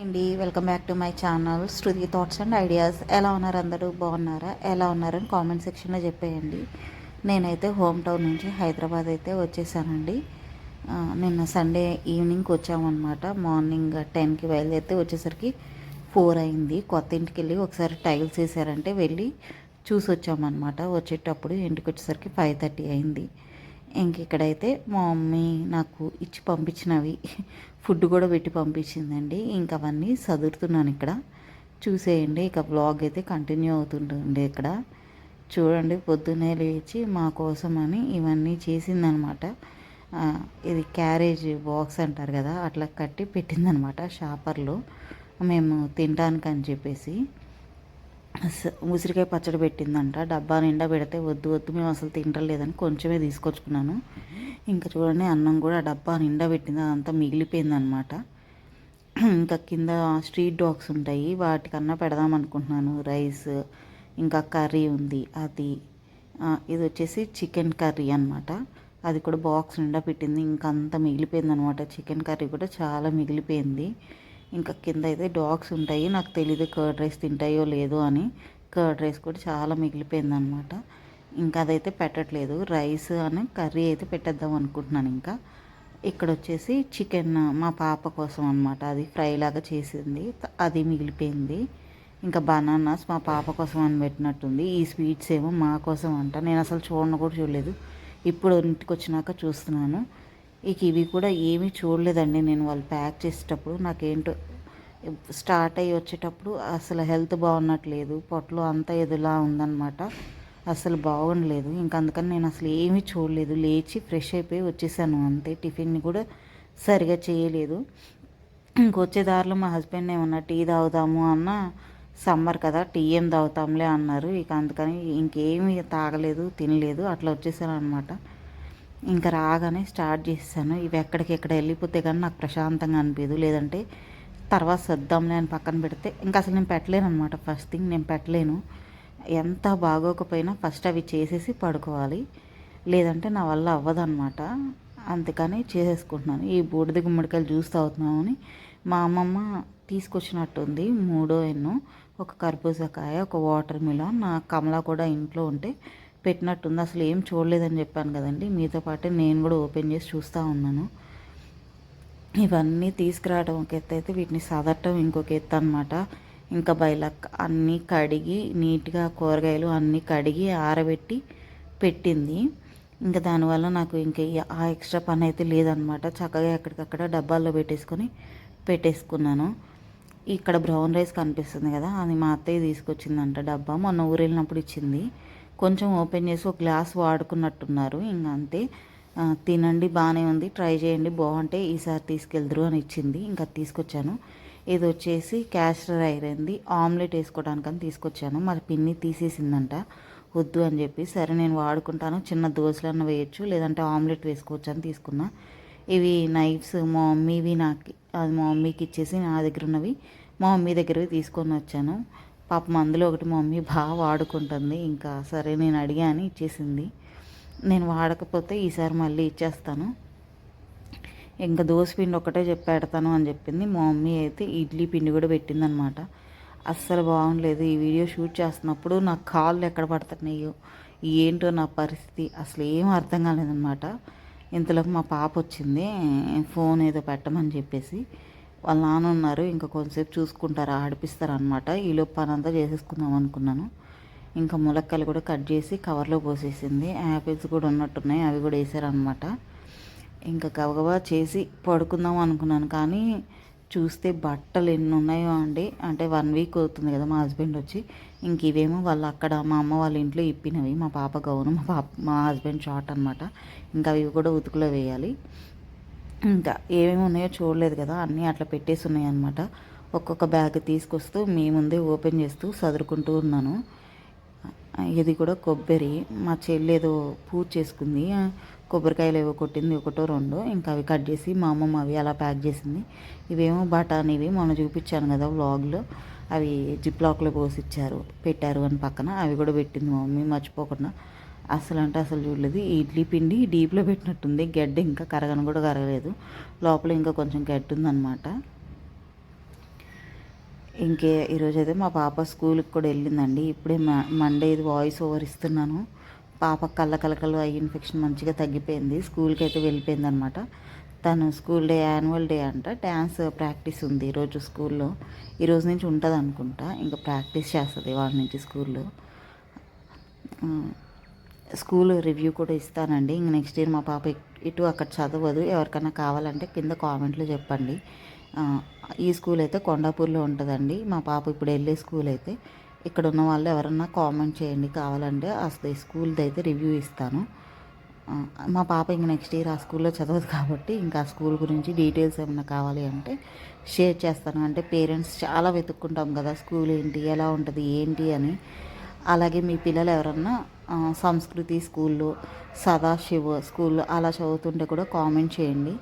అండి welcome back to my channel Shruti thoughts and ideas ఎలా ఉన్నారు అందరూ? బాగున్నారా? ఎలా ఉన్నారని కామెంట్ సెక్షన్లో చెప్పేయండి. నేనైతే హోమ్ టౌన్ నుంచి హైదరాబాద్ అయితే వచ్చేసానండి. నిన్న సండే ఈవినింగ్కి వచ్చామన్నమాట. మార్నింగ్ టెన్కి బయలుదేరితే వచ్చేసరికి ఫోర్ అయింది. కొత్త ఇంటికి వెళ్ళి ఒకసారి టైల్స్ వేసారంటే వెళ్ళి చూసి వచ్చామన్నమాట వచ్చేటప్పుడు ఇంటికి వచ్చేసరికి ఫైవ్ థర్టీ అయింది. ఇంక ఇక్కడైతే మా మమ్మీ నాకు ఇచ్చి పంపించినవి. ఫుడ్ కూడా పెట్టి పంపించిందండి. ఇంకా అవన్నీ చదువుతున్నాను ఇక్కడ. చూసేయండి ఇక బ్లాగ్ అయితే కంటిన్యూ అవుతుంటుంది ఇక్కడ. చూడండి పొద్దున్నే లేచి మా కోసం అని ఇవన్నీ చేసిందనమాట. ఇది క్యారేజ్ బాక్స్ అంటారు కదా అట్లా కట్టి పెట్టిందనమాట షాపర్లో. మేము తినడానికి అని చెప్పేసి. ఉసిరికాయ పచ్చడి పెట్టిందంట. డబ్బా నిండా పెడితే వద్దు వద్దు మేము అసలు తింటలేదని కొంచెమే తీసుకొచ్చుకున్నాను. ఇంకా చూడండి అన్నం కూడా డబ్బా నిండా పెట్టింది అదంతా మిగిలిపోయిందనమాట. ఇంకా కింద స్ట్రీట్ డాగ్స్ ఉంటాయి వాటికన్నా పెడదాం అనుకుంటున్నాను. రైస్ ఇంకా కర్రీ ఉంది అది ఇది వచ్చేసి చికెన్ కర్రీ అనమాట అది కూడా బాక్స్ నిండా పెట్టింది ఇంకా అంత మిగిలిపోయింది అనమాట చికెన్ కర్రీ కూడా చాలా మిగిలిపోయింది. ఇంకా కింద అయితే డాగ్స్ ఉంటాయి. నాకు తెలియదు కర్డ్ రైస్ తింటాయో లేదో అని. కర్డ్ రైస్ కూడా చాలా మిగిలిపోయింది అనమాట ఇంకా అదైతే పెట్టట్లేదు. రైస్ అని కర్రీ అయితే పెట్టేద్దాం అనుకుంటున్నాను ఇంకా. ఇక్కడ వచ్చేసి చికెన్ మా పాప కోసం అనమాట అది ఫ్రై లాగా చేసింది. అది మిగిలిపోయింది. ఇంకా బనానాస్ మా పాప కోసం అని పెట్టినట్టుంది. ఈ స్వీట్స్ ఏమో మా కోసం అంట. నేను అసలు చూడను కూడా చూడలేదు. ఇప్పుడు ఇంటికి వచ్చినాక చూస్తున్నాను. ఇక ఇవి కూడా ఏమీ చూడలేదండి. నేను వాళ్ళు ప్యాక్ చేసేటప్పుడు నాకేంటో స్టార్ట్ అయ్యి వచ్చేటప్పుడు అసలు హెల్త్ బాగున్నట్లేదు. పొట్టలో అంతా ఎదులా ఉందన్నమాట. అసలు బాగుండలేదు. ఇంకా అందుకని నేను అసలు ఏమీ చూడలేదు. లేచి ఫ్రెష్ అయిపోయి వచ్చేసాను అంతే. టిఫిన్ని కూడా సరిగా చేయలేదు. ఇంకొచ్చే దారిలో మా హస్బెండ్ ఏమన్నా టీ తాగుదాము అన్న సమ్మర్ కదా టీ ఏం తాగుతాంలే అన్నారు. ఇక అందుకని ఇంకేమీ తాగలేదు తినలేదు. అట్లా వచ్చేసాను అనమాట ఇంకా రాగానే స్టార్ట్ చేశాను ఇవి ఎక్కడికి ఎక్కడ వెళ్ళిపోతే కానీ నాకు ప్రశాంతంగా అనిపించదు లేదంటే తర్వాత సర్దాంలే అని పక్కన పెడితే ఇంకా అసలు నేను పెట్టలేను అనమాట ఫస్ట్ థింగ్ నేను పెట్టలేను. ఎంత బాగోకపోయినా ఫస్ట్ అవి చేసేసి పడుకోవాలి. లేదంటే నా వల్ల అవ్వదన్నమాట. అందుకని చేసేసుకుంటున్నాను. ఈ బూడిద గుమ్మడికాయలు జ్యూస్ తాగుతున్నామని మా అమ్మమ్మ తీసుకొచ్చినట్టుంది. మూడో ఎన్నో. ఒక కర్బూజకాయ ఒక వాటర్ మిలన్. నా కమలా కూడా ఇంట్లో ఉంటే పెట్టినట్టుంది. అసలు ఏం చూడలేదని చెప్పాను కదండి. మీతో పాటు నేను కూడా ఓపెన్ చేసి చూస్తూ ఉన్నాను. ఇవన్నీ తీసుకురావడం ఒక ఎత్తు అయితే వీటిని సదరటం ఇంకొక ఎత్తు అనమాట ఇంకా బయలక్ అన్నీ కడిగి నీట్గా కూరగాయలు అన్నీ కడిగి ఆరబెట్టి పెట్టింది. ఇంకా దానివల్ల నాకు ఇంకా ఆ ఎక్స్ట్రా పని అయితే లేదనమాట చక్కగా ఎక్కడికక్కడ డబ్బాల్లో పెట్టేసుకొని పెట్టేసుకున్నాను. ఇక్కడ బ్రౌన్ రైస్ కనిపిస్తుంది కదా అది మా అత్తయ్య తీసుకొచ్చిందంట డబ్బా. మొన్న ఊరు వెళ్ళినప్పుడు ఇచ్చింది. కొంచెం ఓపెన్ చేసి ఒక గ్లాస్ వాడుకున్నట్టున్నారు. ఇంకా అంతే. తినండి బాగానే ఉంది. ట్రై చేయండి. బాగుంటే ఈసారి తీసుకెళ్దురు అని ఇచ్చింది. ఇంకా తీసుకొచ్చాను. ఇది వచ్చేసి క్యాస్టర్ ఐరన్ది. ఆమ్లెట్ వేసుకోవడానికని తీసుకొచ్చాను. మరి పిన్ని తీసేసిందంట. వద్దు అని చెప్పి సరే నేను వాడుకుంటాను. చిన్న దోశలన్న వేయచ్చు. లేదంటే ఆమ్లెట్ వేసుకోవచ్చు అని తీసుకున్నా. ఇవి నైఫ్స్ మా మమ్మీవి నాకు అది మా మమ్మీకి ఇచ్చేసి నా దగ్గర ఉన్నవి మా మమ్మీ దగ్గరవి తీసుకొని వచ్చాను. పాపం అందులో ఒకటి మమ్మీ బాగా వాడుకుంటుంది. ఇంకా సరే నేను అడిగాను ఇచ్చేసింది. నేను వాడకపోతే ఈసారి మళ్ళీ ఇచ్చేస్తాను. ఇంకా దోశ పిండి ఒకటే చెప్పి పెడతాను అని చెప్పింది. మా మమ్మీ అయితే ఇడ్లీ పిండి కూడా పెట్టిందనమాట. అస్సలు బాగుండలేదు. ఈ వీడియో షూట్ చేస్తున్నప్పుడు నా కాళ్ళు ఎక్కడ పడుతున్నాయో ఏంటో నా పరిస్థితి అసలు ఏం అర్థం కాలేదనమాట. ఇంతలోకి మా పాప వచ్చింది. ఫోన్ ఏదో పెట్టమని చెప్పేసి వాళ్ళ నాన్న ఉన్నారు. ఇంకా కొంతసేపు చూసుకుంటారా. ఆడిపిస్తారా అనమాట ఈలోపు పని అంతా చేసేసుకుందాం అనుకున్నాను. ఇంకా ములక్కలు కూడా కట్ చేసి కవర్లో పోసేసింది. యాపిల్స్ కూడా ఉన్నట్టున్నాయి. అవి కూడా వేసారనమాట ఇంకా గబగబా చేసి పడుకుందాం అనుకున్నాను. కానీ చూస్తే బట్టలు ఎన్ని ఉన్నాయో అండి. అంటే వన్ వీక్ అవుతుంది కదా మా హస్బెండ్ వచ్చి. ఇంక ఇవేమో వాళ్ళు అక్కడ మా అమ్మ వాళ్ళ ఇంట్లో ఇప్పినవి. మా పాప గౌను మా పాప మా హస్బెండ్ షార్ట్ అనమాట ఇంకా అవి కూడా ఉతుకులో వేయాలి. ఇంకా ఏమేమి ఉన్నాయో చూడలేదు కదా అన్నీ అట్లా పెట్టేసి ఉన్నాయన్నమాట. ఒక్కొక్క బ్యాగ్ తీసుకొస్తూ మీ ముందే ఓపెన్ చేస్తూ సదురుకుంటూ ఉన్నాను. ఇది కూడా కొబ్బరి. మా చెల్లి ఏదో పూజ చేసుకుంది. కొబ్బరికాయలు ఏవో కొట్టింది ఒకటో రెండో. ఇంకా అవి కట్ చేసి మా అమ్మమ్మ అవి అలా ప్యాక్ చేసింది. ఇవేమో బఠానీవి మొన్న చూపించాను కదా వ్లాగ్లో. అవి జిప్ లాక్లో పోసి ఇచ్చారు పెట్టారు అని పక్కన. అవి కూడా పెట్టింది మా మమ్మీ మర్చిపోకుండా. అసలు అంటే అసలు చూడలేదు. ఇడ్లీ పిండి డీప్లో పెట్టినట్టుంది. గడ్డ ఇంకా కరగను కూడా కరగలేదు. లోపల ఇంకా కొంచెం గడ్డ ఉందన్నమాట. ఇంకే ఈరోజు అయితే మా పాప స్కూల్కి కూడా వెళ్ళిందండి. ఇప్పుడే మండే ఇది వాయిస్ ఓవర్ ఇస్తున్నాను. పాప కళ్ళ కలకలు ఐ ఇన్ఫెక్షన్ మంచిగా తగ్గిపోయింది. స్కూల్కి అయితే వెళ్ళిపోయింది అనమాట తను స్కూల్ డే యాన్యువల్ డే అంట డ్యాన్స్ ప్రాక్టీస్ ఉంది ఈరోజు స్కూల్లో. ఈరోజు నుంచి ఉంటుంది అనుకుంటా ఇంకా ప్రాక్టీస్ చేస్తుంది వాళ్ళ నుంచి స్కూల్లో. స్కూల్ రివ్యూ కూడా ఇస్తానండి. ఇంక నెక్స్ట్ ఇయర్ మా పాప ఇటు అక్కడ చదవదు. ఎవరికైనా కావాలంటే కింద కామెంట్లో చెప్పండి. ఈ స్కూల్ అయితే కొండాపూర్లో ఉంటుందండి. మా పాప ఇప్పుడు వెళ్ళే స్కూల్ అయితే ఇక్కడ ఉన్న వాళ్ళు ఎవరన్నా కామెంట్ చేయండి. కావాలంటే అసలు ఈ స్కూల్ది అయితే రివ్యూ ఇస్తాను. మా పాప ఇంక నెక్స్ట్ ఇయర్ ఆ స్కూల్లో చదవదు కాబట్టి ఇంకా ఆ స్కూల్ గురించి డీటెయిల్స్ ఏమైనా కావాలి అంటే షేర్ చేస్తాను. అంటే పేరెంట్స్ చాలా వెతుక్కుంటాం కదా స్కూల్ ఏంటి ఎలా ఉంటుంది ఏంటి అని. అలాగే మీ పిల్లలు ఎవరన్నా సంస్కృతి స్కూల్లో సదాశివ స్కూల్లో అలా చదువుతుంటే కూడా కామెంట్ చేయండి.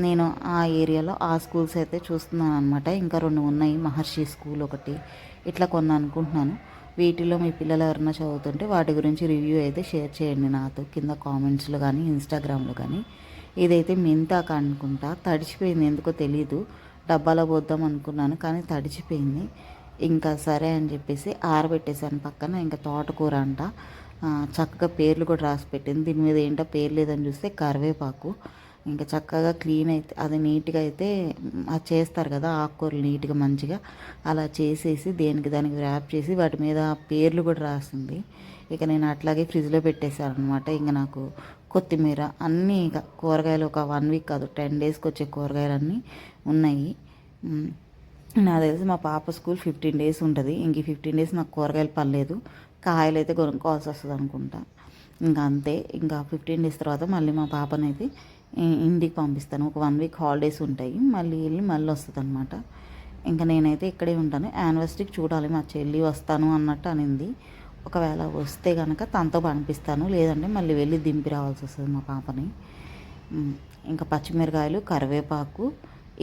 నేను ఆ ఏరియాలో ఆ స్కూల్స్ అయితే చూస్తున్నాను అనమాట ఇంకా రెండు ఉన్నాయి మహర్షి స్కూల్ ఒకటి. ఇట్లా కొన్ని అనుకుంటున్నాను. వీటిలో మీ పిల్లలు ఎవరైనా చదువుతుంటే వాటి గురించి రివ్యూ అయితే షేర్ చేయండి నాతో. కింద కామెంట్స్లో కానీ ఇన్స్టాగ్రామ్లో కానీ. ఇదైతే మెంతాక అనుకుంటా. తడిచిపోయింది ఎందుకో తెలీదు. డబ్బాలో పోద్దాం అనుకున్నాను కానీ తడిచిపోయింది. ఇంకా సరే అని చెప్పేసి ఆరబెట్టేశాను పక్కన ఇంకా తోటకూర అంట. చక్కగా పేర్లు కూడా రాసి పెట్టింది. దీని మీద ఏంటో పేరు లేదని చూస్తే కరివేపాకు. ఇంకా చక్కగా క్లీన్ అయితే అది నీట్గా అయితే అది చేస్తారు కదా ఆకుకూరలు నీట్గా మంచిగా. అలా చేసేసి దేనికి దానికి ర్యాప్ చేసి వాటి మీద పేర్లు కూడా రాసింది. ఇక నేను అట్లాగే ఫ్రిడ్జ్లో పెట్టేశాను అనమాట ఇంకా నాకు కొత్తిమీర అన్నీ ఇక కూరగాయలు ఒక వన్ వీక్ కాదు టెన్ డేస్కి వచ్చే కూరగాయలు అన్నీ ఉన్నాయి నా తెలిసి మా పాప స్కూల్ ఫిఫ్టీన్ డేస్ ఉంటుంది. ఇంక ఫిఫ్టీన్ డేస్ నాకు కూరగాయలు పర్లేదు కాయలు అయితే కొనుక్కోవాల్సి వస్తుంది అనుకుంటా ఇంకా అంతే. ఇంకా ఫిఫ్టీన్ డేస్ తర్వాత మళ్ళీ మా పాపనైతే ఇంటికి పంపిస్తాను. ఒక వన్ వీక్ హాలిడేస్ ఉంటాయి. మళ్ళీ వెళ్ళి మళ్ళీ వస్తుంది అనమాట ఇంకా నేనైతే ఇక్కడే ఉంటాను. యానివర్సిటీకి చూడాలి. మా చెల్లి వస్తాను అన్నట్టు అనింది. ఒకవేళ వస్తే కనుక తనతో పంపిస్తాను. లేదంటే మళ్ళీ వెళ్ళి దింపి రావాల్సి వస్తుంది మా పాపని. ఇంకా పచ్చిమిరకాయలు కరివేపాకు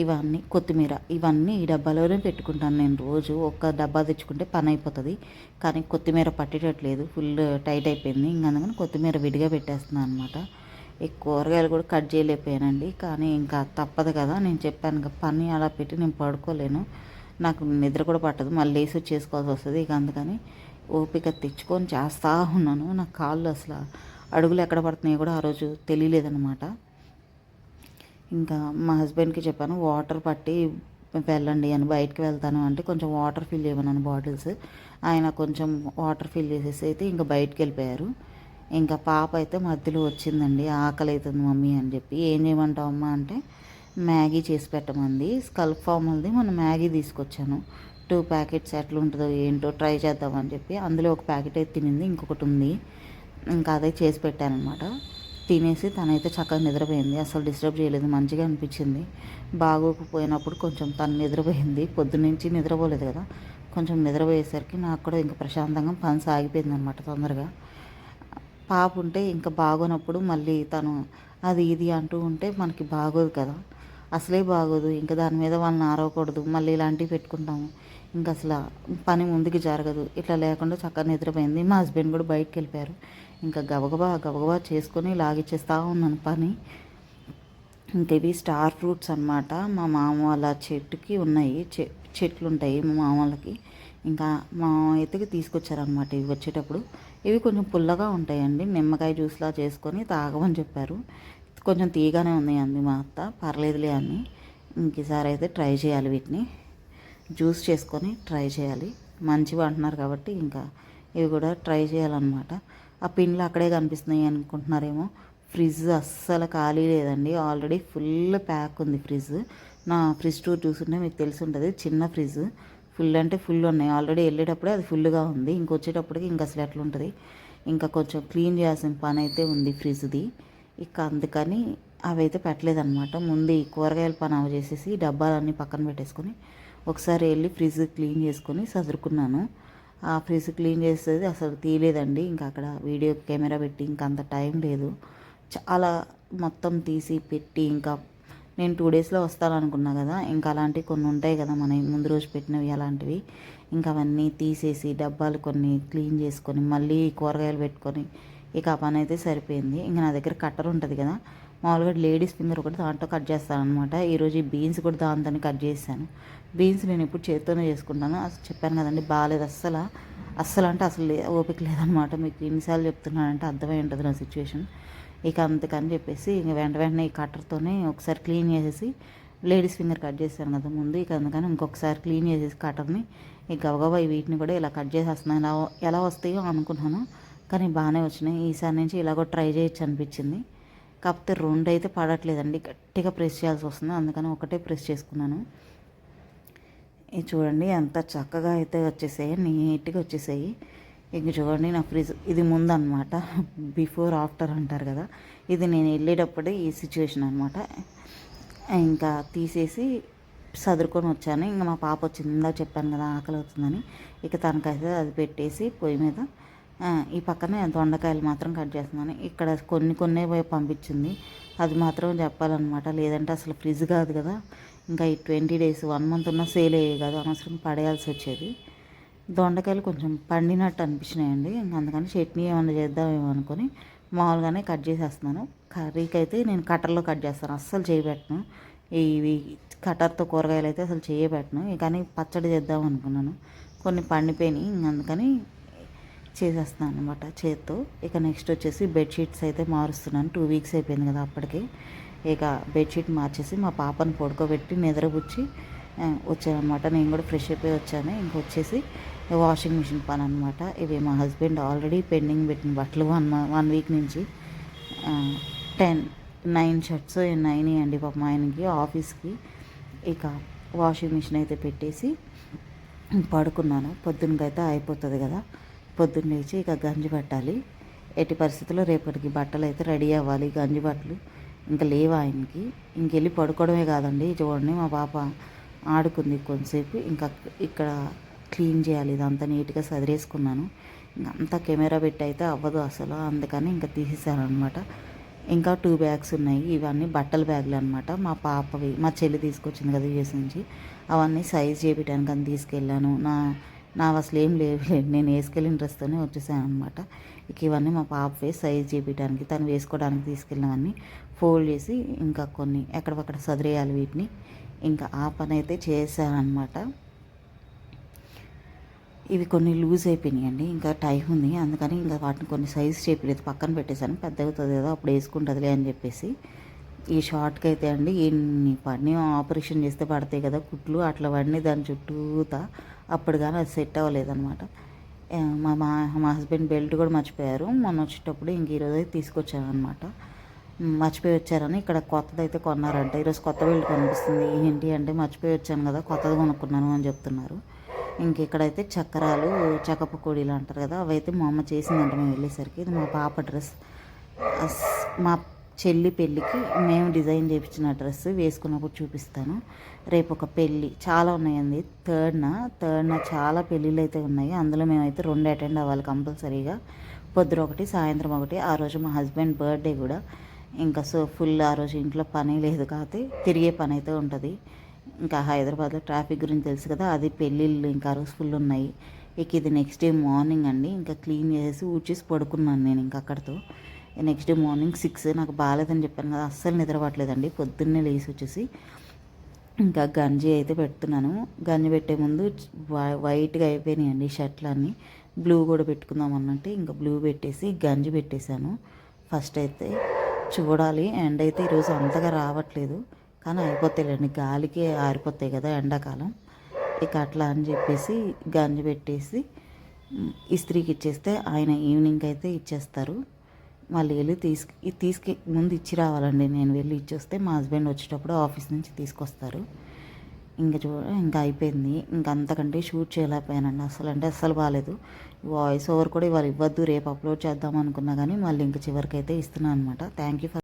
ఇవన్నీ కొత్తిమీర ఇవన్నీ ఈ డబ్బాలోనే పెట్టుకుంటాను నేను రోజు. ఒక్క డబ్బా తెచ్చుకుంటే పని అయిపోతుంది కానీ కొత్తిమీర పట్టేటట్లేదు. ఫుల్ టైట్ అయిపోయింది. ఇంకా అందుకని కొత్తిమీర విడిగా పెట్టేస్తున్నాను అనమాట ఈ కూరగాయలు కూడా కట్ చేయలేకపోయానండి. కానీ ఇంకా తప్పదు కదా. నేను చెప్పాను ఇంకా పని అలా పెట్టి నేను పడుకోలేను. నాకు నిద్ర కూడా పట్టదు. మళ్ళీ లేసి చేసుకోవాల్సి వస్తుంది. ఇక అందుకని ఓపిక తెచ్చుకొని చేస్తూ ఉన్నాను. నా కాళ్ళు అసలు అడుగులు ఎక్కడ పడుతున్నాయో కూడా ఆ రోజు తెలియలేదనమాట ఇంకా మా హస్బెండ్కి చెప్పాను వాటర్ పట్టి వెళ్ళండి అని బయటకు వెళ్తాను అంటే కొంచెం వాటర్ ఫిల్ చేయమన్నాను బాటిల్స్. ఆయన కొంచెం వాటర్ ఫిల్ చేసేసి అయితే ఇంకా బయటకు వెళ్ళిపోయారు. ఇంకా పాప అయితే మధ్యలో వచ్చిందండి ఆకలి అవుతుంది మమ్మీ అని చెప్పి. ఏం చేయమంటావు అమ్మ? అంటే మ్యాగీ చేసి పెట్టమంది స్కల్ప్ ఫార్మల్ది మొన్న మ్యాగీ తీసుకొచ్చాను. టూ ప్యాకెట్స్ ఎట్లా ఉంటుందో ఏంటో ట్రై చేద్దామని చెప్పి అందులో ఒక ప్యాకెట్ అయితే తినింది ఇంకొకటి ఉంది. ఇంకా అదే చేసి పెట్టానమాట తినేసి తనైతే చక్కగా నిద్రపోయింది. అసలు డిస్టర్బ్ చేయలేదు. మంచిగా అనిపించింది. బాగోకపోయినప్పుడు కొంచెం తను నిద్రపోయింది. పొద్దునుంచి నిద్రపోలేదు కదా. కొంచెం నిద్రపోయేసరికి నాకు కూడా ఇంకా ప్రశాంతంగా పని సాగిపోయింది అనమాట తొందరగా. పాప ఉంటే ఇంకా బాగోనప్పుడు మళ్ళీ తను అది ఇది అంటూ ఉంటే మనకి బాగోదు కదా. అసలే బాగోదు. ఇంకా దాని మీద వాళ్ళని ఆరవకూడదు. మళ్ళీ ఇలాంటివి పెట్టుకుంటాము. ఇంకా అసలు పని ముందుకు జరగదు. ఇట్లా లేకుండా చక్కగా నిద్రపోయింది. మా హస్బెండ్ కూడా బయటకు వెళ్ళిపోయారు. ఇంకా గబగబా గబగబా చేసుకొని లాగిచ్చేస్తూ ఉన్నాను పని. ఇంకా ఇవి స్టార్ ఫ్రూట్స్ అనమాట మా మామ వాళ్ళ చెట్టుకి ఉన్నాయి. చెట్లు ఉంటాయి మా మామ వాళ్ళకి. ఇంకా మా ఎత్తుకి తీసుకొచ్చారనమాట ఇవి వచ్చేటప్పుడు. ఇవి కొంచెం పుల్లగా ఉంటాయండి. నిమ్మకాయ జ్యూస్లా చేసుకొని తాగమని చెప్పారు. కొంచెం తీగానే ఉన్నాయండి అంది మా అత్త. పర్లేదులే అని ఇంకసారి అయితే ట్రై చేయాలి వీటిని. జ్యూస్ చేసుకొని ట్రై చేయాలి. మంచివి అంటున్నారు కాబట్టి ఇంకా ఇవి కూడా ట్రై చేయాలన్నమాట. ఆ పిన్లు అక్కడే కనిపిస్తున్నాయి అనుకుంటున్నారేమో. ఫ్రిడ్జ్ అస్సలు ఖాళీ లేదండి. ఆల్రెడీ ఫుల్ ప్యాక్ ఉంది ఫ్రిడ్జ్. నా ఫ్రిడ్జ్ టూర్ చూస్తుంటే మీకు తెలిసి ఉంటుంది. చిన్న ఫ్రిడ్జ్. ఫుల్ అంటే ఫుల్ ఉన్నాయి. ఆల్రెడీ వెళ్ళేటప్పుడే అది ఫుల్గా ఉంది. ఇంకొచ్చేటప్పటికి ఇంకా అసలు ఎట్లా ఉంటుంది? ఇంకా కొంచెం క్లీన్ చేయాల్సిన పని అయితే ఉంది ఫ్రిడ్జ్ది. ఇక అందుకని అవి అయితే పెట్టలేదన్నమాట. ముందు ఈ కూరగాయల పని అవి చేసేసి డబ్బాలన్నీ పక్కన పెట్టేసుకొని ఒకసారి వెళ్ళి ఫ్రిడ్జ్ క్లీన్ చేసుకొని సదురుకున్నాను. ఆ ఫ్రిడ్జ్ క్లీన్ చేసేది అసలు తీయలేదండి. ఇంకా అక్కడ వీడియో కెమెరా పెట్టి ఇంకా అంత టైం లేదు. చాలా మొత్తం తీసి పెట్టి ఇంకా నేను టూ డేస్లో వస్తాననుకున్నా కదా. ఇంకా అలాంటివి కొన్ని ఉంటాయి కదా మన ముందు రోజు పెట్టినవి అలాంటివి. ఇంకా అవన్నీ తీసేసి డబ్బాలు కొన్ని క్లీన్ చేసుకొని మళ్ళీ కూరగాయలు పెట్టుకొని ఇక ఆ పని అయితే సరిపోయింది. ఇంకా నా దగ్గర కట్టర్ ఉంటుంది కదా. మామూలుగా లేడీస్ ఫింగర్ ఒకటి దాంట్లో కట్ చేస్తాను అనమాట ఈరోజు ఈ బీన్స్ కూడా దాంతోనే కట్ చేశాను. బీన్స్ నేను ఇప్పుడు చేతితోనే చేసుకుంటాను. అసలు చెప్పాను కదండి బాగాలేదు అస్సలు. అస్సలు అంటే అసలు ఓపిక లేదనమాట మీకు ఎన్నిసార్లు చెప్తున్నానంటే అర్థమై ఉంటుంది నా సిచ్యువేషన్. ఇక అంతకని చెప్పేసి ఇంక వెంట వెంటనే ఈ కట్టర్తోనే ఒకసారి క్లీన్ చేసేసి లేడీస్ ఫింగర్ కట్ చేశాను కదా ముందు. ఇక అందుకని ఇంకొకసారి క్లీన్ చేసేసి కట్టర్ని ఈ గబగబా వీటిని కూడా ఇలా కట్ చేసేస్తున్నాను ఎలా ఎలా వస్తాయో అనుకున్నాను. కానీ బాగానే వచ్చినాయి. ఈసారి నుంచి ఇలాగో ట్రై చేయొచ్చు అనిపించింది. కాకపోతే రెండు అయితే పడట్లేదండి. గట్టిగా ప్రెస్ చేయాల్సి వస్తుంది. అందుకని ఒకటే ప్రెస్ చేసుకున్నాను. ఇది చూడండి ఎంత చక్కగా అయితే వచ్చేసాయి. నీట్గా వచ్చేసాయి. ఇంక చూడండి నా ఫ్రిడ్జ్ ఇది ముందు అనమాట బిఫోర్ ఆఫ్టర్ అంటారు కదా. ఇది నేను వెళ్ళేటప్పుడే ఈ సిచ్యువేషన్ అనమాట ఇంకా తీసేసి సదురుకొని వచ్చాను. ఇంకా మా పాప వచ్చింది. చెప్పాను కదా ఆకలి అవుతుందని. ఇక తనకైతే అది పెట్టేసి పొయ్యి మీద ఈ పక్కనే దొండకాయలు మాత్రం కట్ చేస్తున్నాను. ఇక్కడ కొన్ని కొన్ని పంపించింది. అది మాత్రం చెప్పాలన్నమాట. లేదంటే అసలు ఫ్రిడ్జ్ కాదు కదా. ఇంకా ఈ ట్వంటీ డేస్ వన్ మంత్ ఉన్న సేల్ అయ్యే కాదు. అనవసరం పడేయాల్సి వచ్చేది. దొండకాయలు కొంచెం పండినట్టు అనిపించినాయండి. ఇంకా అందుకని చట్నీ ఏమైనా చేద్దామేమో అనుకొని మామూలుగానే కట్ చేసేస్తున్నాను. కర్రీకి అయితే నేను కట్టర్లో కట్ చేస్తాను. అస్సలు చేయబెట్టను. ఇవి కట్టర్తో కూరగాయలు అయితే అసలు చేయబెట్టను. కానీ పచ్చడి చేద్దాం అనుకున్నాను. కొన్ని పండిపోయినాయి. అందుకని చేసేస్తున్నాను అనమాట చేత్తో. ఇక నెక్స్ట్ వచ్చేసి బెడ్షీట్స్ అయితే మారుస్తున్నాను. టూ వీక్స్ అయిపోయింది కదా అప్పటికే. ఇక బెడ్షీట్ మార్చేసి మా పాపను పడుకోబెట్టి నిద్రపుచ్చి వచ్చానమాట నేను కూడా ఫ్రెష్ అయిపోయి వచ్చాను. ఇంకొచ్చేసి వాషింగ్ మిషన్ పని అనమాట ఇవి మా హస్బెండ్ ఆల్రెడీ పెండింగ్ పెట్టిన బట్టలు వన్ వన్ వీక్ నుంచి. టెన్ నైన్ షర్ట్స్ నైన్ అండి పాపం ఆయనకి ఆఫీస్కి ఇక వాషింగ్ మిషన్ అయితే పెట్టేసి పడుకున్నాను. పొద్దునకైతే అయిపోతుంది కదా. పొద్దున్న లేచి ఇక గంజి పట్టాలి. ఎట్టి పరిస్థితుల్లో రేపటికి బట్టలు అయితే రెడీ అవ్వాలి. గంజి బట్టలు ఇంకా లేవు ఆయనకి. ఇంకెళ్ళి పడుకోవడమే కాదండి. చూడండి మా పాప ఆడుకుంది కొంతసేపు. ఇంకా ఇక్కడ క్లీన్ చేయాలి. ఇదంతా నీట్గా సదిరేసుకున్నాను. ఇంకా అంతా కెమెరా పెట్టి అయితే అవ్వదు అసలు. అందుకని ఇంకా తీసేసాను అనమాట ఇంకా టూ బ్యాగ్స్ ఉన్నాయి. ఇవన్నీ బట్టల బ్యాగులు అనమాట మా పాపవి మా చెల్లి తీసుకొచ్చింది కదా యూఎస్ నుంచి. అవన్నీ సైజ్ చేపించడానికి అని తీసుకెళ్ళాను. నా నా అసలు ఏం లేవు నేను వేసుకెళ్ళిన డ్రెస్తోనే వచ్చేసాను అనమాట ఇక ఇవన్నీ మా పాపవే సైజ్ చేపించడానికి తను వేసుకోవడానికి తీసుకెళ్ళినవన్నీ ఫోల్డ్ చేసి ఇంకా కొన్ని ఎక్కడక్కడ సదిరేయాలి వీటిని. ఇంకా ఆ పని అయితే చేశానమాట ఇవి కొన్ని లూజ్ అయిపోయినాయండి. ఇంకా టైం ఉంది. అందుకని ఇంకా వాటిని కొన్ని సైజ్ చేపలేదు. పక్కన పెట్టేశాను. పెద్ద అవుతుంది కదా అప్పుడు వేసుకుంటుందిలే అని చెప్పేసి. ఈ షార్ట్కి అయితే అండి ఎన్ని పని ఆపరేషన్ చేస్తే పడతాయి కదా కుట్లు. అట్లా పడినాయి దాని చుట్టూతా. అప్పుడు కానీ అది సెట్ అవ్వలేదన్నమాట. మా మా మా హస్బెండ్ బెల్ట్ కూడా మర్చిపోయారు. మొన్న వచ్చేటప్పుడు ఇంక ఈరోజు అయితే తీసుకొచ్చాననమాట మర్చిపోయి వచ్చారని ఇక్కడ కొత్తది అయితే కొన్నారంట ఈరోజు కొత్త బెల్ట్ కనిపిస్తుంది. ఏంటి అంటే మర్చిపోయి వచ్చాను కదా కొత్తది కొనుక్కున్నాను అని చెప్తున్నారు. ఇంక ఇక్కడైతే చక్రాలు చక్క పకోడీలు అంటారు కదా అవి అయితే మా అమ్మ చేసిందంట మేము వెళ్ళేసరికి. ఇది మా పాప డ్రెస్. అస్- మా చెల్లి పెళ్ళికి మేము డిజైన్ చేయించిన డ్రెస్ వేసుకున్నప్పుడు చూపిస్తాను. రేపు ఒక పెళ్ళి. చాలా ఉన్నాయండి. థర్డ్న థర్డ్న చాలా పెళ్ళిళ్ళు అయితే ఉన్నాయి. అందులో మేమైతే రెండు అటెండ్ అవ్వాలి కంపల్సరీగా. పొద్దున ఒకటి సాయంత్రం ఒకటి. ఆ రోజు మా హస్బెండ్ బర్త్డే కూడా. ఇంకా సో ఫుల్ ఆ రోజు ఇంట్లో పని లేదు కాబట్టి తిరిగే పని అయితే ఉంటుంది. ఇంకా హైదరాబాద్లో ట్రాఫిక్ గురించి తెలుసు కదా అది పెళ్ళిళ్ళు ఇంకా రోజు ఫుల్ ఉన్నాయి. ఇక ఇది నెక్స్ట్ డే మార్నింగ్ అండి. ఇంకా క్లీన్ చేసి ఊడ్చేసి పడుకున్నాను నేను ఇంకా అక్కడితో. నెక్స్ట్ డే మార్నింగ్ సిక్స్ నాకు బాగాలేదని చెప్పాను కదా అస్సలు నిద్రపట్టలేదండి. పొద్దున్నే లేచి వచ్చేసి ఇంకా గంజి అయితే పెడుతున్నాను. గంజి పెట్టే ముందు వై- వైట్గా అయిపోయినాయండి షర్ట్లు అన్నీ బ్లూ కూడా పెట్టుకుందాం అన్నట్టు ఇంకా బ్లూ పెట్టేసి గంజి పెట్టేశాను. ఫస్ట్ అయితే చూడాలి. ఎండ అయితే ఈరోజు అంతగా రావట్లేదు. కానీ అయిపోతాయిలేండి. గాలికి ఆరిపోతాయి కదా ఎండాకాలం. ఇక అట్లా అని చెప్పేసి గంజి పెట్టేసి ఇస్త్రీకి ఇచ్చేస్తే ఆయన ఈవినింగ్ అయితే ఇచ్చేస్తారు. మళ్ళీ వెళ్ళి తీసుకు తీసుకు ముందు ఇచ్చి రావాలండి. నేను వెళ్ళి ఇచ్చొస్తే మా హస్బెండ్ వచ్చేటప్పుడు ఆఫీస్ నుంచి తీసుకొస్తారు. ఇంకా చూ ఇంకా అయిపోయింది. ఇంకా అంతకంటే షూట్ చేయలేకపోయానండి. అసలు అంటే అస్సలు బాగాలేదు వాయిస్ ఓవర్ కూడా ఇవాళ ఇవ్వద్దు. రేపు అప్లోడ్ చేద్దాం అనుకున్నా కానీ మళ్ళీ ఇంక చివరికైతే ఇస్తున్నాను అనమాట థ్యాంక్ యూ ఫర్